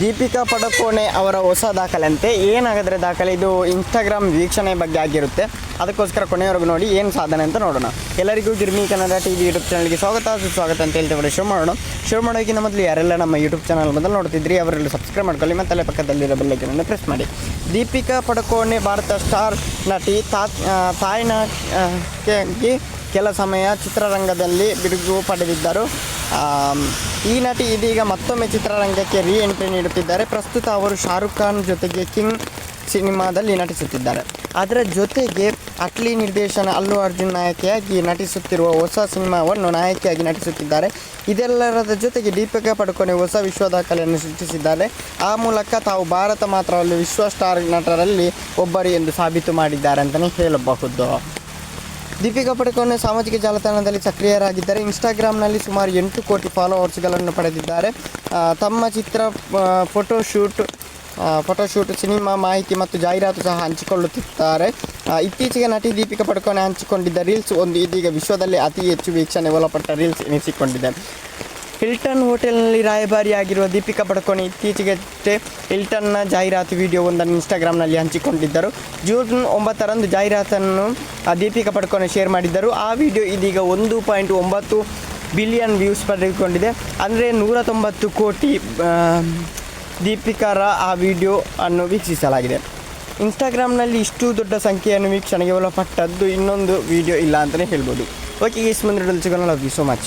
ದೀಪಿಕಾ ಪಡುಕೋಣೆ ಅವರ ಹೊಸ ದಾಖಲೆ ಅಂತೆ ಏನಾಗಿದ್ರೆ ದಾಖಲೆ? ಇದು ಇನ್ಸ್ಟಾಗ್ರಾಮ್ ವೀಕ್ಷಣೆ ಬಗ್ಗೆ ಆಗಿರುತ್ತೆ. ಅದಕ್ಕೋಸ್ಕರ ಕೊನೆಯವರೆಗೂ ನೋಡಿ, ಏನು ಸಾಧನೆ ಅಂತ ನೋಡೋಣ. ಎಲ್ಲರಿಗೂ Girmi Kannada T V YouTube ಚಾನಲ್ಗೆ ಸ್ವಾಗತ. ಸುಸ್ವಾಗತ ಅಂತ ಹೇಳ್ತೇವೆ ಶುರು ಮಾಡೋಣ ಶುರು ಮಾಡೋಕ್ಕಿಂತ ಮೊದಲು ಯಾರೆಲ್ಲ ನಮ್ಮ ಯೂಟ್ಯೂಬ್ ಚಾನಲ್ ಮೊದಲು ನೋಡ್ತಿದ್ರಿ ಅವರೆಲ್ಲ ಸಬ್ಸ್ಕ್ರೈಬ್ ಮಾಡ್ಕೊಳ್ಳಿ ಮತ್ತು ಅಲ್ಲೇ ಪಕ್ಕದಲ್ಲಿರೋ ಬೆಲ್ಲೈಕನನ್ನು ಪ್ರೆಸ್ ಮಾಡಿ. ದೀಪಿಕಾ ಪಡುಕೋಣೆ ಭಾರತ ಸ್ಟಾರ್ ನಟಿ ತಾ ಆ, ತಾಯ್ನ ಆ, ಗೆ- ಗೆ ಕೆಲ ಸಮಯ ಚಿತ್ರರಂಗದಲ್ಲಿ ಬಿರುಗು ಪಡೆದಿದ್ದರು. ಈ ನಟಿ ಇದೀಗ ಮತ್ತೊಮ್ಮೆ ಚಿತ್ರರಂಗಕ್ಕೆ ರೀ ಎಂಟ್ರಿ ನೀಡುತ್ತಿದ್ದಾರೆ. ಪ್ರಸ್ತುತ ಅವರು ಶಾರುಖ್ ಖಾನ್ ಜೊತೆಗೆ ಕಿಂಗ್ ಸಿನಿಮಾದಲ್ಲಿ ನಟಿಸುತ್ತಿದ್ದಾರೆ. ಅದರ ಜೊತೆಗೆ ಅಟ್ಲಿ ನಿರ್ದೇಶನ ಅಲ್ಲು ಅರ್ಜುನ್ ನಾಯಕಿಯಾಗಿ ನಟಿಸುತ್ತಿರುವ ಹೊಸ ಸಿನಿಮಾವನ್ನು ನಾಯಕಿಯಾಗಿ ನಟಿಸುತ್ತಿದ್ದಾರೆ. ಇದೆಲ್ಲರ ಜೊತೆಗೆ ದೀಪಿಕಾ ಪಡುಕೋಣೆ ಹೊಸ ವಿಶ್ವ ದಾಖಲೆಯನ್ನು ಸೃಷ್ಟಿಸಿದ್ದಾರೆ. ಆ ಮೂಲಕ ತಾವು ಭಾರತ ಮಾತ್ರವಲ್ಲಿ, ವಿಶ್ವ ಸ್ಟಾರ್ ನಟರಲ್ಲಿ ಒಬ್ಬರು ಎಂದು ಸಾಬೀತು ಮಾಡಿದ್ದಾರೆ ಅಂತಲೇ ಹೇಳಬಹುದು. ದೀಪಿಕಾ ಪಡುಕೋಣೆ ಸಾಮಾಜಿಕ ಜಾಲತಾಣದಲ್ಲಿ ಸಕ್ರಿಯರಾಗಿದ್ದಾರೆ ಇನ್ಸ್ಟಾಗ್ರಾಮ್ನಲ್ಲಿ ಸುಮಾರು ಎಂಟು ಕೋಟಿ ಫಾಲೋವರ್ಸ್ಗಳನ್ನು ಪಡೆದಿದ್ದಾರೆ. ತಮ್ಮ ಚಿತ್ರ ಫೋಟೋಶೂಟ್ ಫೋಟೋಶೂಟ್ ಸಿನಿಮಾ ಮಾಹಿತಿ ಮತ್ತು ಜಾಹೀರಾತು ಸಹ ಹಂಚಿಕೊಳ್ಳುತ್ತಿದ್ದಾರೆ. ಇತ್ತೀಚೆಗೆ ನಟಿ ದೀಪಿಕಾ ಪಡುಕೋಣೆ ಹಂಚಿಕೊಂಡಿದ್ದ ರೀಲ್ಸ್ ಒಂದು ಇದೀಗ ವಿಶ್ವದಲ್ಲಿ ಅತಿ ಹೆಚ್ಚು ವೀಕ್ಷಣೆ ಒಳಪಟ್ಟ ರೀಲ್ಸ್ ಎನಿಸಿಕೊಂಡಿದೆ. ಹಿಲ್ಟನ್ ಹೋಟೆಲ್ನಲ್ಲಿ ರಾಯಭಾರಿಯಾಗಿರುವ ದೀಪಿಕಾ ಪಡುಕೋಣೆ ಇತ್ತೀಚೆಗಷ್ಟೇ ಹಿಲ್ಟನ್ನ ಜಾಹೀರಾತು ವಿಡಿಯೋ ಒಂದನ್ನು ಇನ್ಸ್ಟಾಗ್ರಾಮ್ನಲ್ಲಿ ಹಂಚಿಕೊಂಡಿದ್ದರು. ಜೂನ್ ಒಂಬತ್ತರಂದು ಜಾಹೀರಾತನ್ನು ದೀಪಿಕಾ ಪಡುಕೋಣೆ ಶೇರ್ ಮಾಡಿದ್ದರು. ಆ ವಿಡಿಯೋ ಇದೀಗ ಒಂದು ಪಾಯಿಂಟ್ ಒಂಬತ್ತು ಬಿಲಿಯನ್ ವ್ಯೂಸ್ ಪಡೆದುಕೊಂಡಿದೆ. ಅಂದರೆ ನೂರ ತೊಂಬತ್ತು ಕೋಟಿ ದೀಪಿಕಾರ ಆ ವಿಡಿಯೋ ಅನ್ನು ವೀಕ್ಷಿಸಲಾಗಿದೆ. ಇನ್ಸ್ಟಾಗ್ರಾಮ್ನಲ್ಲಿ ಇಷ್ಟು ದೊಡ್ಡ ಸಂಖ್ಯೆಯನ್ನು ವೀಕ್ಷಣೆಗೆ ಒಳಪಟ್ಟದ್ದು ಇನ್ನೊಂದು ವಿಡಿಯೋ ಇಲ್ಲ ಅಂತಲೇ ಹೇಳ್ಬೋದು. ಓಕೆ ಈ ಮುಂದೆ ಸಿಗೋಣ. Love you so much